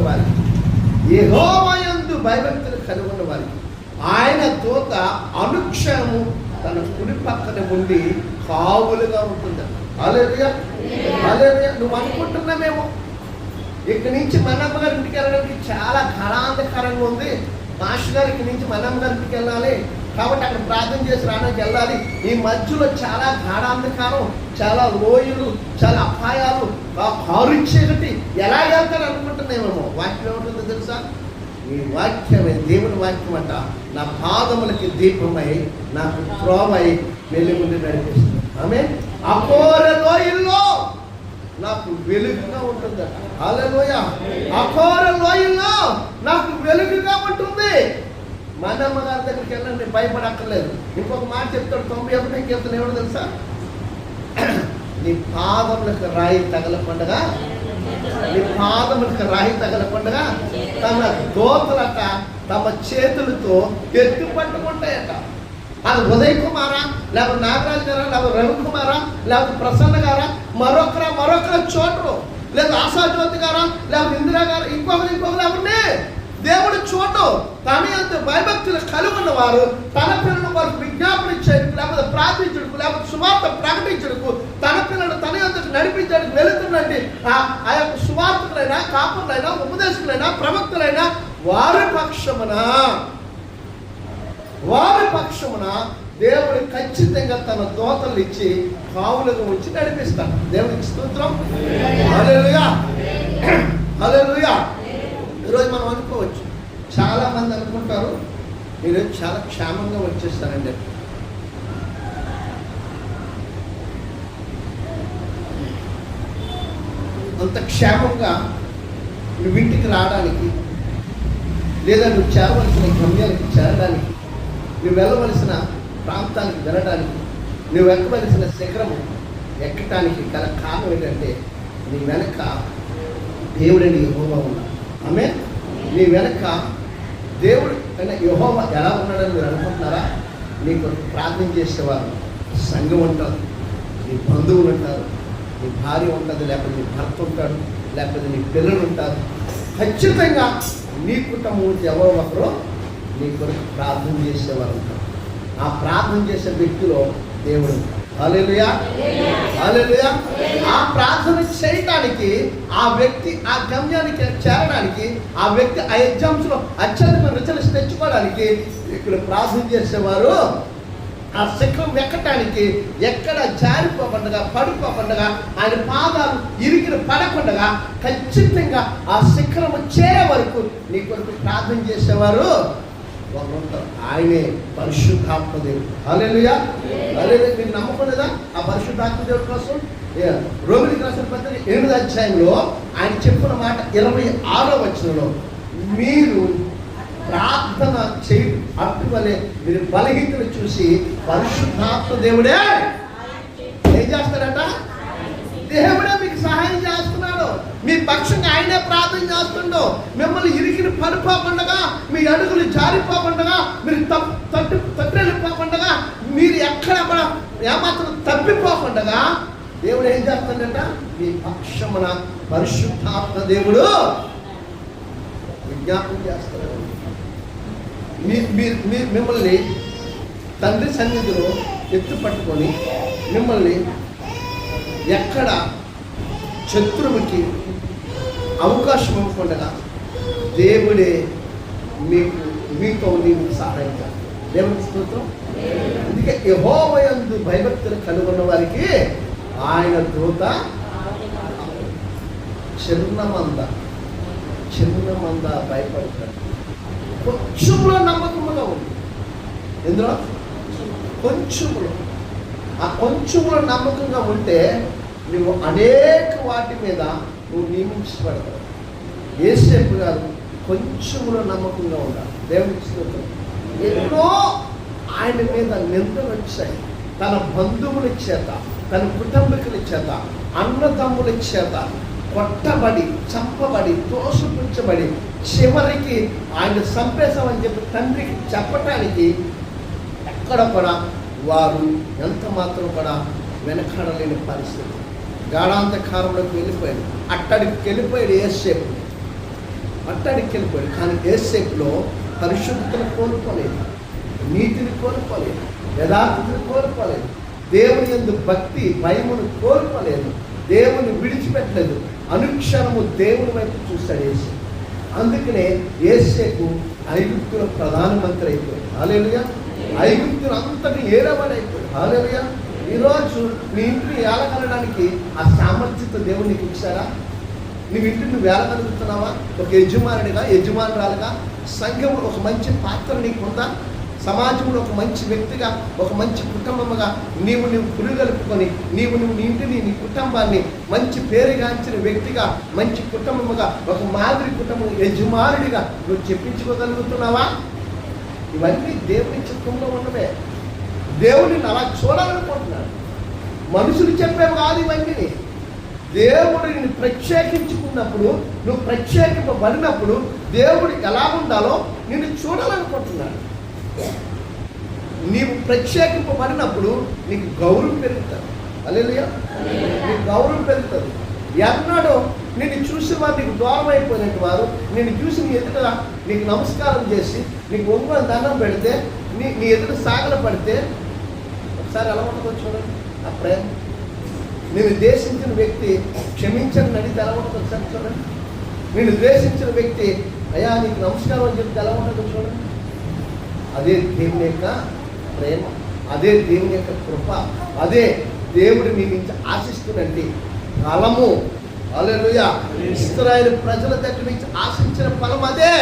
ఉన్న వారికి యెహోవాయందు భయభక్తులు కలిగి వారికి ఆయన తోత అనుక్షణము తన కుడి పక్కన ఉండి కావులుగా ఉంటుంది. అలేదుగా అలేదుగా నువ్వు అనుకుంటున్నామేమో ఇక్కడి నుంచి మనమ్మ గారి ఇంటికి వెళ్ళడానికి చాలా కళాంతకరంగా ఉంది. మాస్టర్ గారి ఇక్కడి నుంచి మనమ్మ గారి ఇంటికి వెళ్ళాలి. కాబట్టి అక్కడ ప్రార్థన చేసి రావడానికి వెళ్ళాలి. ఈ మధ్యలో చాలా గాఢాంధకారం చాలా లోయలు చాలా అపాయాలు ఆ కారుచ్చేకటి ఎలా వెళ్తారు అనుకుంటున్నామేమో వాక్యం ఏముంటుందో తెలుసా? ఈ వాక్యమే దేవుని వాక్యం అంట. నా పాదములకి దీపమై నాకు త్రోవై వెలుగుని నడిపిస్తుంది. ఆమె అపోర లోయల్లో నాకు వెలుగుగా ఉంటుందట. అలలోయ అఘోర లోయల్లో నాకు వెలుగుగా ఉంటుంది. మనమ్మ గారి దగ్గరికి వెళ్ళండి భయపడక్కర్లేదు. ఇంకొక మాట చెప్తాడు తొంభై ఒకటి కీర్తన ఏమో తెలుసా? నీ పాదములకు రాయి తగలకుండగా నీ పాదములకు రాయి తగలకుండగా తమ దోతలట తమ చేతులతో ఎత్తు పట్టుకుంటాయట. అది ఉదయ్ కుమారా లేకపోతే నాగరాజు గారా లేకపోతే రవికుమారా లేకపోతే ప్రసన్న గారా మరొకరా మరొకరు చోటరు లేదా ఆశాజ్యోతి గారా లేకపోతే ఇందిరా గారు ఇంకొకరు ఇంకొకరు ఎవరిని? దేవుడు చూడడు తన అంత భయభక్తులు కలిగి ఉన్నవారు తన పిల్లల వారికి విజ్ఞాపన చేయడానికి లేకపోతే ప్రార్థించడానికి లేకపోతే సువార్త ప్రకటించడానికి తన పిల్లలు తన అంతకు నడిపించడానికి వెళుతున్నట్టు ఆ యొక్క సువార్తకులైనా కాపులైనా ఉపదేశకులైనా ప్రవక్తలైనా వారి పక్షమున వారి పక్షమున దేవుడు ఖచ్చితంగా తన దోతలు ఇచ్చి కావులుగా ఉంచి నడిపిస్తాడు. దేవునికి స్తోత్రం. హల్లెలూయా. హల్లెలూయా. ఈరోజు మనం అనుకోవచ్చు. చాలా మంది అనుకుంటారు మీరు చాలా క్షేమంగా వచ్చేస్తారండి. అంత క్షేమంగా నువ్వు ఇంటికి రావడానికి లేదా నువ్వు చేరవలసిన గమ్యానికి చేరడానికి నువ్వు వెళ్ళవలసిన ప్రాంతానికి వెళ్ళడానికి నువ్వు ఎక్కవలసిన శిఖరము ఎక్కటానికి గల కారణం ఏంటంటే నీ వెనక దేవుడని యహోవా ఉన్నాడు. ఆమె నీ వెనక దేవుడు అంటే యహోమ ఎలా ఉన్నాడని మీరు అనుకుంటున్నారా? నీకు ప్రార్థన చేసేవారు సంఘం ఉంటారు నీ బంధువులు ఉంటారు నీ భార్య ఉంటుంది లేకపోతే నీ భర్త ఉంటాడు లేకపోతే నీ పిల్లలు ఉంటారు. ఖచ్చితంగా నీ కుటుంబం ఎవరో ఒకరు నీ కొరకు ప్రార్థన చేసేవారు ఉంటారు ఆ ప్రార్థన చేసే వ్యక్తిలో దేవుడు ఉంటాడు హల్లెలూయా. హల్లెలూయా. ఆ ప్రార్థన చేయటానికి ఆ వ్యక్తి ఆ గమ్యానికి చేరడానికి ఆ వ్యక్తి ఆ ఎగ్జామ్స్లో అత్యధిక రిజల్ట్స్ తెచ్చుకోవడానికి ఇక్కడ ప్రార్థన చేసేవారు. ఆ శిఖరం ఎక్కటానికి ఎక్కడ జారిపోకుండా పడిపోకుండా ఆయన పాదాలు ఇరిగిన పడకుండా ఖచ్చితంగా ఆ శిఖరము చేరే వరకు నీ కొరకు ప్రార్థన చేసేవారు. ఆయనే పరిశుద్ధాత్మ దేవుడు అలెలుయా అలెలుయా మీరు నమ్మకలేదా ఆ పరిశుద్ధాత్మ దేవుడి కోసం రోమిలికి రాసిన పత్రిక ఎనిమిది అధ్యాయంలో ఆయన చెప్పిన మాట ఇరవై ఆరో వచనంలో మీరు ప్రార్థన చేయ అట్టువలే మీరు బలహీనతను చూసి పరిశుద్ధాత్మ దేవుడే ఏం చేస్తాడట దేవుడే మీకు సహాయం చేస్తున్నాడు మీ పక్షంగా ఆయనే ప్రార్థన చేస్తుండో మిమ్మల్ని ఇరికిని పడిపోకుండా మీ అడుగులు జారిపోకుండా మీరు తప్పు తట్టు తట్టెళ్ళిపోకుండా మీరు ఎక్కడ కూడా ఏమాత్రం తప్పిపోకుండా దేవుడు ఏం చేస్తాడట? మీ పక్షమున పరిశుద్ధాత్మ దేవుడు విజ్ఞాపం చేస్తాడు. మీ మీరు మిమ్మల్ని తండ్రి సన్నిధిలో ఎత్తు పట్టుకొని మిమ్మల్ని ఎక్కడ శత్రువుకి అవకాశం ఇవ్వకుండా దేవుడే మీకు మీతో నీకు సహాయం చేస్తాడు స్తోత్రం. అందుకే యహోవయందు భయభక్తులు కనుగొన్న వారికి ఆయన దూత చిన్న మంద చిన్న మంద భయపడతాడు. కొంచెంలో నమ్మకముగా ఉంది. ఎందులో? కొంచెంలో. ఆ కొంచెంలో నమ్మకంగా ఉంటే నువ్వు అనేక వాటి మీద నువ్వు నియమించబడతావు. ఏసేపు గారు కొంచెంలో నమ్మకంగా ఉండాలి. దేవుని స్తోత్రం. ఎన్నో ఆయన మీద నిందలు వచ్చాయి. తన బంధువుల చేత తన కుటుంబీకుల చేత అన్నదమ్ముల చేత కొట్టబడి చంపబడి తోసిపుచ్చబడి చివరికి ఆయన చంపేశామని చెప్పి తండ్రికి చెప్పటానికి ఎక్కడ కూడా వారు ఎంత మాత్రం కూడా వెనకాడలేని పరిస్థితి. గాఢాంతకారంలోకి వెళ్ళిపోయాడు. అట్టడికి వెళ్ళిపోయాడు ఏసేపు అట్టడికి వెళ్ళిపోయాడు కానీ ఏసేపులో పరిశుద్ధతను కోల్పోలేదు. నీతిని కోల్పోలేదు. యథార్థతను కోల్పోలేదు. దేవుని ఎందు భక్తి భయమును కోల్పోలేదు. దేవుని విడిచిపెట్టలేదు. అనుక్షణము దేవుని వైపు చూస్తాడు ఏసే అందుకనే ఏసేపు ఐగుప్తుల ప్రధానమంత్రి అయిపోయాడు. హాలేలుగా ఐగుప్తులు అంతటి ఏరబడైపోయాడు హాలేలుగా ఈరోజు నీ ఇంటిని ఏలగలడానికి ఆ సామర్థ్యత దేవుడు నీకు ఇచ్చారా? నీ ఇంటిని నువ్వు ఒక యజమానుడిగా యజమానురాలుగా సంఘంలో ఒక మంచి పాత్ర నీకుందా? సమాజంలో ఒక మంచి వ్యక్తిగా ఒక మంచి కుటుంబముగా నీవు నువ్వు పురుగలుపుకొని నీవు నువ్వు నీ ఇంటిని నీ కుటుంబాన్ని మంచి పేరుగాంచిన వ్యక్తిగా మంచి కుటుంబముగా ఒక మాదిరి కుటుంబం యజమానుడిగా నువ్వు చెప్పించుకోగలుగుతున్నావా? ఇవన్నీ దేవుని చిత్తంలో ఉండవే దేవుడిని అలా చూడాలనుకుంటున్నాడు. మనుషులు చెప్పేవి కాదు ఇవన్నీ. దేవుడు నిన్ను ప్రత్యేకించుకున్నప్పుడు నువ్వు ప్రత్యేకింపబడినప్పుడు దేవుడు ఎలా ఉండాలో నిన్ను చూడాలనుకుంటున్నాడు. నీవు ప్రత్యేకింపబడినప్పుడు నీకు గౌరవం పెరుగుతుంది. అలేలుయా నీకు గౌరవం పెరుగుతుంది. ఎన్నాడో నిన్ను చూసి వారు నీకు దూరం అయిపోయినట్టు వారు నిన్ను చూసి నీ ఎదుట నీకు నమస్కారం చేసి నీకు ఒంగోలు దండం పెడితే నీ నీ ఎదుట సాగల పడితే ఒకసారి ఎలా ఉంటుందో చూడండి. ఆ ప్రేమ. నేను ద్వేషించిన వ్యక్తి క్షమించని నడితే ఎలా ఉంటుందో ఒకసారి చూడండి. నేను ద్వేషించిన వ్యక్తి అయ్యా నీకు నమస్కారం అని చెప్తే ఎలా ఉంటుందో చూడండి. అదే దేవుని యొక్క ప్రేమ అదే దేవుని యొక్క కృప అదే దేవుడు మీ నుంచి ఆశిస్తున్నట్టు ఫలము అలెలుయ ఇస్రాయల్ ప్రజల దగ్గర నుంచి ఆశించిన ఫలం అదే.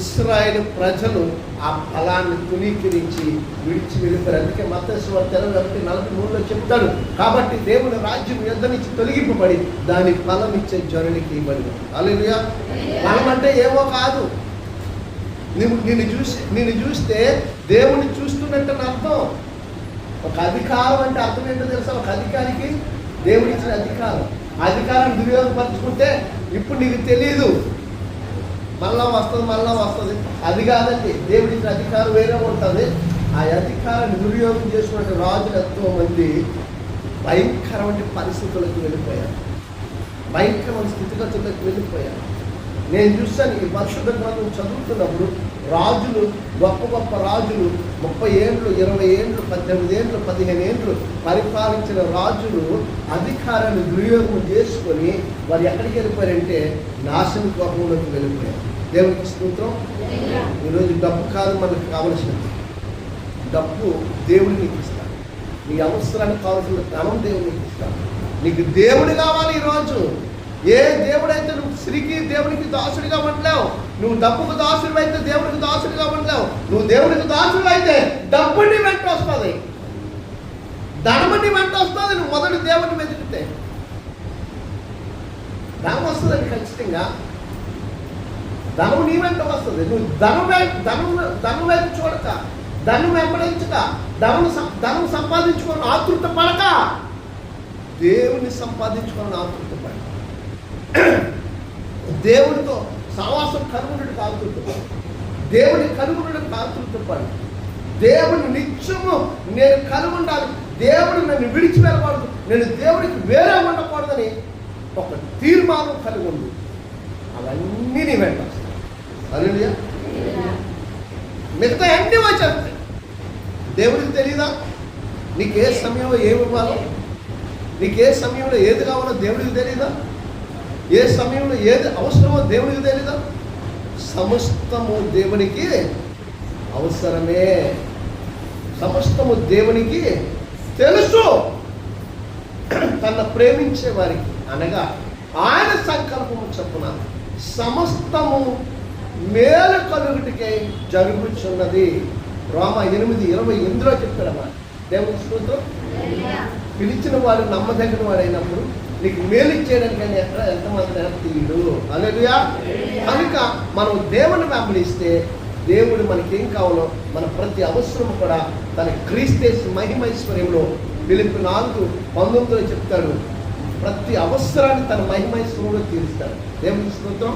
ఇస్రాయేల్ ప్రజలు ఆ ఫలాన్ని తునీకరించి విడిచి వెళ్ళిపోయారు. అందుకే మతేశ్వర తెరవ ఒకటి నలభై మూడులో చెప్తాడు. కాబట్టి దేవుని రాజ్యం యుద్ధ నుంచి తొలగింపబడి దాని ఫలం ఇచ్చే జనునికి ఇవ్వడు అలా ఫలం అంటే ఏమో కాదు. నువ్వు నిన్ను చూసి నిన్ను చూస్తే దేవుని చూస్తున్నట్టు అర్థం. ఒక అధికారం అంటే అర్థం ఏంటో తెలుసా? ఒక అధికారికి దేవుడిచ్చిన అధికారం అధికారం. ఆ దుర్యోగపరచుకుంటే ఇప్పుడు నీకు తెలియదు మళ్ళా వస్తుంది మళ్ళా వస్తుంది. అది కాదండి దేవుడి అధికారం వేరే ఉంటుంది. ఆ అధికారాన్ని దుర్యోగం చేసుకున్న రాజులు ఎంతో మంది భయంకరమైన పరిస్థితులకు వెళ్ళిపోయారు. భయంకరమైన స్థితిగతులకు వెళ్ళిపోయారు. నేను చూస్తాను ఈ పరిశుద్ధ గ్రంథం చదువుతున్నప్పుడు రాజులు గొప్ప గొప్ప రాజులు ముప్పై ఏండ్లు ఇరవై ఏండ్లు పద్దెనిమిది ఏండ్లు పదిహేను ఏండ్లు పరిపాలించిన రాజులు అధికారాన్ని దుర్యోగం చేసుకొని వారు ఎక్కడికి వెళ్ళిపోయారంటే నాశన గృహంలోకి వెళ్ళిపోయారు. దేవునికి స్తోత్రం. ఈరోజు డబ్బు కాదు మనకు కావలసినది డబ్బు దేవుడు నీకు ఇస్తాడు నీ అవసరానికి కావాల్సిన ధనం దేవుడికి నీకు ఇస్తాడు నీకు దేవుడు కావాలి ఈరోజు ఏ దేవుడైతే నువ్వు స్త్రీకి దేవునికి దాసుడిగా ఉండలేవు నువ్వు డబ్బుకు దాసుడు అయితే దేవునికి దాసుడిగా ఉండలేవు నువ్వు దేవునికి దాసుడు అయితే డబ్బుని వెంట వస్తుంది. ధనముని వెంట వస్తుంది నువ్వు మొదటి దేవుని వెతికితే ధనం వస్తుందని ఖచ్చితంగా. ధనం నీ వెంట వస్తుంది. నువ్వు ధనం ధనం ధనం వైపు చూడక ధనం వెంబడించక ధనం సం- ధనం సంపాదించుకొని ఆతృత పడక దేవుని సంపాదించుకొని ఆతృత దేవుడితో సవాసం కనుగొనడు ఆతృత దేవుని కనుగొనడు ఆతృత పడు దేవుని నిత్యము నేను కనుగొండాలి. దేవుడు నన్ను విడిచి వెళ్ళకూడదు. నేను దేవుడికి వేరే ఉండకూడదని ఒక తీర్మానం కలిగి ఉంది అవన్నీ నీ వెంట. వస్తాయి. మిగతా అన్ని వచ్చేస్తాయి దేవుడికి తెలీదా? నీకు ఏ సమయంలో ఏమి ఇవ్వాలో? నీకు ఏ సమయంలో ఏది కావాలో దేవుడికి తెలీదా? ఏ సమయంలో ఏది అవసరమో దేవుడికి తెలీదా? సమస్తము దేవునికి అవసరమే. సమస్తము దేవునికి తెలుసు. తన ప్రేమించే వారికి అనగా ఆయన సంకల్పము చొప్పున సమస్తము మేలు కలుగుటికై జరుగుచున్నది. రోమ ఎనిమిది ఇరవై ఎనిమిదిలో చెప్పాడమ్మా దేవుని స్తోత్రం. పిలిచిన వాడు నమ్మదగిన వాడైనప్పుడు నీకు మేలు చేయడానికి ఎక్కడ ఎంతమంది తీయడు అలెలుయా కనుక మనం దేవుని వెంబడిస్తే దేవుడు మనకేం కావాలో మన ప్రతి అవసరం కూడా తన క్రీస్తేసి మహిమైశ్వర్యంలో పిలుపు నాలుగు పంతొమ్మిదిలో చెప్తాడు. ప్రతి అవసరాన్ని తన మహిమైశ్వరంలో తీరుస్తాడు. దేవుని స్తోత్రం.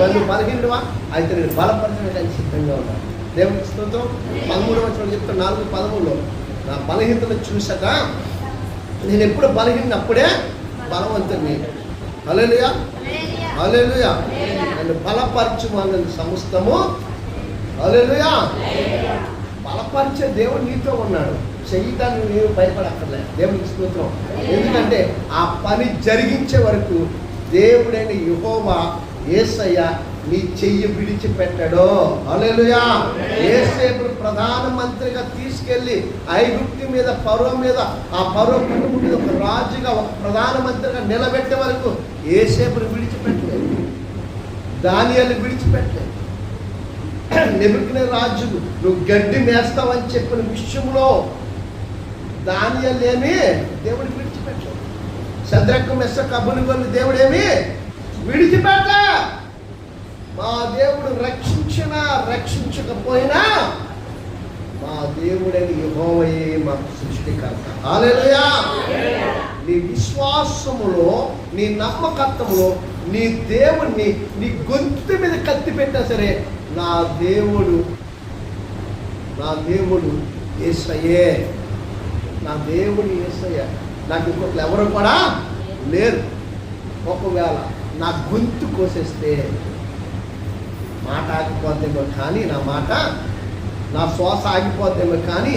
వాళ్ళు బలహీనవా అయితే నేను బలపరచడానికి సిద్ధంగా ఉన్నాను దేవుని స్తోత్రం. పదమూడు వచ్చిన చెప్తాను నాలుగు పదమూడులో. నా బలహీనతను చూసాక నేను ఎప్పుడు బలహీనప్పుడే బలవంతుని హల్లెలూయా. హల్లెలూయా. ఆయన బలపరచుమన్నది సమస్తము. హల్లెలూయా. బలపరిచే దేవుడు నీతో ఉన్నాడు. చేయటానికి నేను భయపడక్కర్లే. దేవునికి స్తోత్రం. ఎందుకంటే ఆ పని జరిగించే వరకు దేవుడైన యహోవా ఏసయ్య నీ చెయ్యి విడిచిపెట్టడో. అలెలుయా ఏసేపు ప్రధానమంత్రిగా తీసుకెళ్ళి ఐగుప్తి మీద పరో మీద ఆ పర్వం కుటుంబం మీద ఒక రాజుగా ఒక ప్రధానమంత్రిగా నిలబెట్టే వరకు ఏసేపుని విడిచిపెట్టలేదు. దానియాలు విడిచిపెట్టలేదు. నెబుకిన రాజు నువ్వు గడ్డి మేస్తావని చెప్పిన విషయంలో దానియాలేమి దేవుడు విడిచిపెట్టలేదు. శద్రక్క మెస్స కబులు కొన్ని దేవుడేమి విడిచిపెట్ట మా దేవుడు రక్షించిన రక్షించకపోయినా మా దేవుడని యెహోవాయే మాకు సృష్టికర్త. హల్లెలూయా. నీ విశ్వాసములో నీ నమ్మకత్వంలో నీ దేవుణ్ణి నీ గొంతు మీద కత్తి పెట్టా సరే నా దేవుడు నా దేవుడు ఏసయ్యే. నా దేవుడు ఏసయ్య. నాకు ఇంకొకరు ఎవరు కూడా లేరు. ఒకవేళ నా గొంతు కోసేస్తే మాట ఆగిపోతేమో కానీ నా మాట నా శ్వాస ఆగిపోతేమో కానీ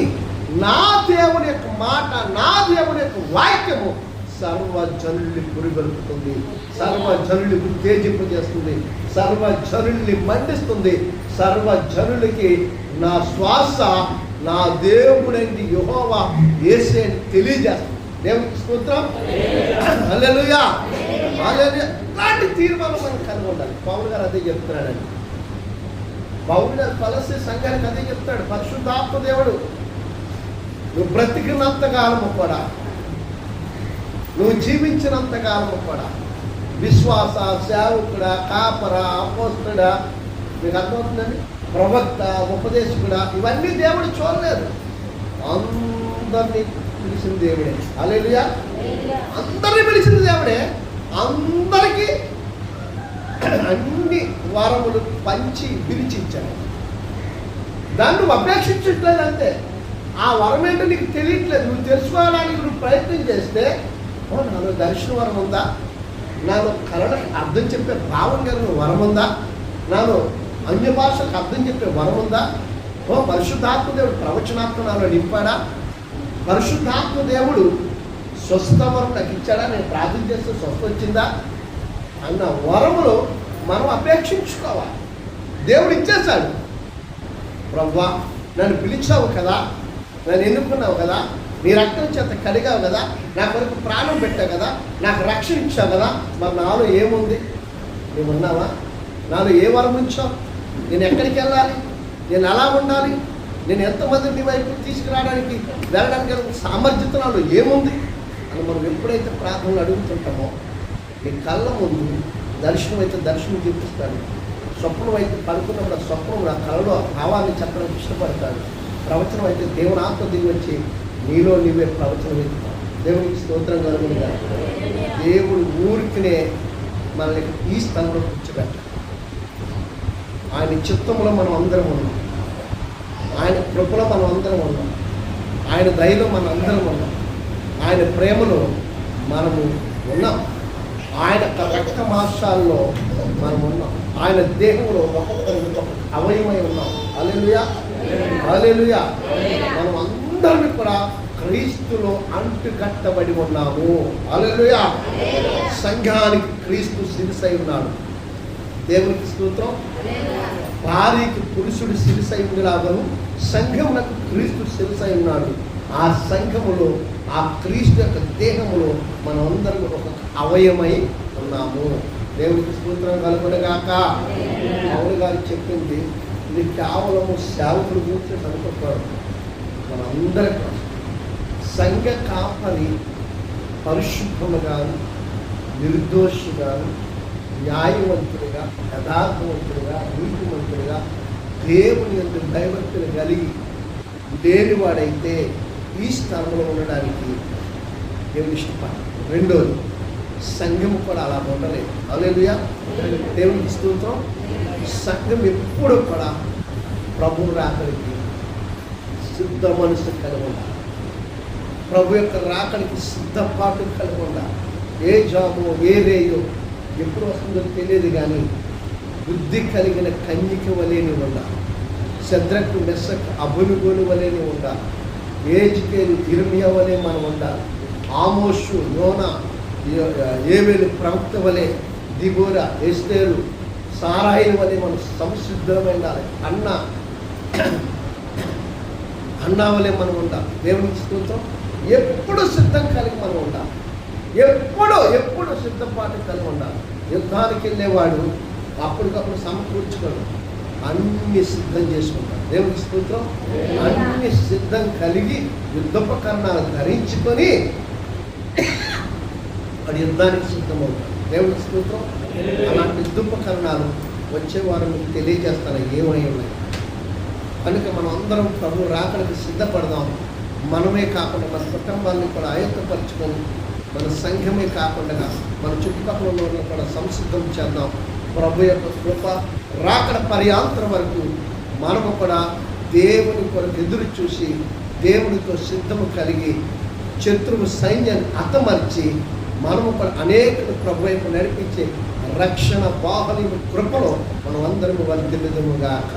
నా దేవుని యొక్క మాట నా దేవుని యొక్క వాక్యము సర్వ జనుల్ని పురిగొలుపుతుంది సర్వ జనుల్ని ఉత్తేజింపజేస్తుంది సర్వ జనుల్ని మండిస్తుంది సర్వ జనులకి నా శ్వాస నా దేవుడండి యహోవా అని తెలియజేస్తుంది. దేవునికి స్తోత్రం. హల్లెలూయా. ఇలాంటి తీర్మానం మనం కలిగి ఉండాలి పౌరు గారు అదే చెప్తున్నాడండి. పౌరు తులసి సంఘానికి అదే చెప్తాడు. పరిశుద్ధాత్మ దేవుడు. నువ్వు బ్రతికినంత కాలము కూడా నువ్వు జీవించినంత కాలము కూడా విశ్వాస సేవకుడా కాపరా అపోస్తుడా మీకు అర్థమవుతుందండి? ప్రవక్త ఉపదేశకుడా ఇవన్నీ దేవుడు చూడలేదు. అందరినీ పిలిచిన దేవుడే. అలేలుయా అందరినీ పిలిచిన దేవుడే. అందరికీ అన్ని వరములు పంచి విరిచించాడు దాన్ని నువ్వు అపేక్షించట్లేదు అంతే ఆ వరం ఏంటో నీకు తెలియట్లేదు. నువ్వు తెలుసుకోవడానికి నువ్వు ప్రయత్నం చేస్తే ఓ నాలో దర్శన వరం ఉందా? నాలో కళలకు అర్థం చెప్పే భావం కలిగిన వరం ఉందా? నాలో అన్య భాషలకు అర్థం చెప్పే వరం ఉందా? ఓ పరిశుద్ధాత్మ దేవుడు ప్రవచనాత్మ నాలో నింపాడా? పరిశుద్ధాత్మ దేవుడు స్వస్థ వరం నాకు ఇచ్చాడా? నేను ప్రార్థన చేస్తే స్వస్థ వచ్చిందా? అన్న వరములు మనం అపేక్షించుకోవాలి. దేవుడు ఇచ్చేశాడు. ప్రవ్వా నన్ను పిలిచావు కదా నన్ను ఎన్నుకున్నావు కదా నీ రక్తం చేత కడిగావు కదా నా కొరకు ప్రాణం పెట్టావు కదా నాకు రక్షణ ఇచ్చావు కదా మరి నాలో ఏముంది? నువ్వు ఉన్నావా నాలో ఏ వరం ఉంచావు? నేను ఎక్కడికి వెళ్ళాలి? నేను ఎలా ఉండాలి? నేను ఎంతమంది నీ వైపు తీసుకురావడానికి వెళ్ళడానికి సామర్థ్యత నాలో ఏముంది? అని మనం ఎప్పుడైతే ప్రార్థనలు అడుగుతుంటామో నీ కళ్ళ ముందు దర్శనం అయితే దర్శనం చూపిస్తాడు స్వప్నం అయితే పడుకున్నప్పుడు ఆ స్వప్నం నా కళలో భావాన్ని చెప్పడానికి ఇష్టపడతాడు. ప్రవచనం అయితే దేవుని ఆత్మ దిగి వచ్చి నీలో నీవే ప్రవచనం ఎత్తుతావు దేవునికి స్తోత్రం కలుగునిగా. దేవుడు ఊరికినే మనల్ని ఈ స్థలంలో కూర్చోబెట్ట ఆయన చిత్తంలో మనం అందరం ఉన్నాం. ఆయన కృపలో మనం అందరం ఉన్నాం. ఆయన దయలో మనం అందరం ఉన్నాం. ఆయన ప్రేమలో మనము ఉన్నాం. ఆయన రక్త మాసాల్లో మనం ఉన్నాం. ఆయన దేహంలో ఒక్కొక్కరి అవయమై ఉన్నాం. అలెలుయా అలెలుయా మనం అందరం కూడా క్రీస్తులో అంటుకట్టబడి ఉన్నాము. అలెలుయా సంఘానికి క్రీస్తు సిరిసై ఉన్నాడు. దేవునికి స్తోత్రం. భార్యకి పురుషుడు శిరసై ఉండలాగను సంఘమునకు క్రీస్తు సిరిసై ఉన్నాడు. ఆ సంఘములో ఆ క్రీస్తు యొక్క దేహములో మనందరం ఒక అవయమై ఉన్నాము. దేవుడికి సూత్రం కలుగునగాక. పౌరు గారు చెప్పింది ఇది కేవలము సేవకులు గురించి అనుకుంటారు మనందరి కోసం. సంఘ కాపరి పరిశుభ్రముగా నిర్దోషిగా న్యాయవంతుడిగా యథార్థవంతుడిగా నీతివంతుడిగా దేవుని యొక్క భయభక్తులు కలిగి లేనివాడైతే ఈ స్థానంలో ఉండడానికి దేవుని ఇష్టపడాలి రెండోది సంఘం కూడా అలా ఉండలేదు. అలేలుయా దేవునికి స్తోత్రం సంఘం ఎప్పుడు కూడా ప్రభు రాకడికి సిద్ధ మనసు కలిగి ఉండాలి. ప్రభు యొక్క రాకడికి సిద్ధపాటు కలిగి ఉండాలి. ఏ జాబో ఏ రేయో ఎప్పుడు వస్తుందో తెలియదు కానీ బుద్ధి కలిగిన కన్యక వలేని ఉండాలి. శద్రకు మెస్సకు అభునుగోలు వలేని ఉండాలి. ఏజ్కేలు ఇర్మియా వలె మనం ఉండాలి. ఆమోషు యోన ఏవేలు ప్రవక్త వలె దిగోర ఎస్తేరు సారాయిల వలె మనం సంసిద్ధమైన అన్న అన్నా వలె మనం ఉండాలి. దేవుని స్తోత్రం. ఎప్పుడు సిద్ధం కలిగి మనం ఉండాలి. ఎప్పుడు ఎప్పుడు సిద్ధపాటు కలిగి ఉండాలి. యుద్ధానికి వెళ్ళేవాడు అప్పటికప్పుడు సమకూర్చుకోవడం అన్ని సిద్ధం చేసుకుంటాడు దేవునికి స్తోత్రం? అన్ని సిద్ధం కలిగి యుద్ధోపకరణాలు ధరించుకొని వాడు యుద్ధానికి సిద్ధమవుతాడు దేవునికి స్తోత్రం? అలాంటి యుద్ధోపకరణాలు వచ్చే వారం మీకు తెలియజేస్తాను. ఏమై ఉన్నాయి? కనుక మనం అందరం ప్రభు రాకడానికి సిద్ధపడదాం. మనమే కాకుండా మన కుటుంబాన్ని కూడా ఆయుత్తపరచుకొని మన సంఘమే కాకుండా మన చుట్టుపక్కల ఉన్న కూడా సంసిద్ధం చేద్దాం. ప్రభు యొక్క కృప రాకడ పర్యాంతరం వరకు మనము కూడా దేవుని కొరకు ఎదురు చూసి దేవునితో సిద్ధము కలిగి శత్రువు సైన్యాన్ని అతమర్చి మనము కూడా అనేక ప్రభు వైపు నడిపించే రక్షణ బాహుని కృపలో మనం అందరం వర్ధిల్లుదుముగాక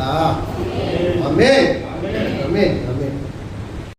ఆమె ఆమె ఆమె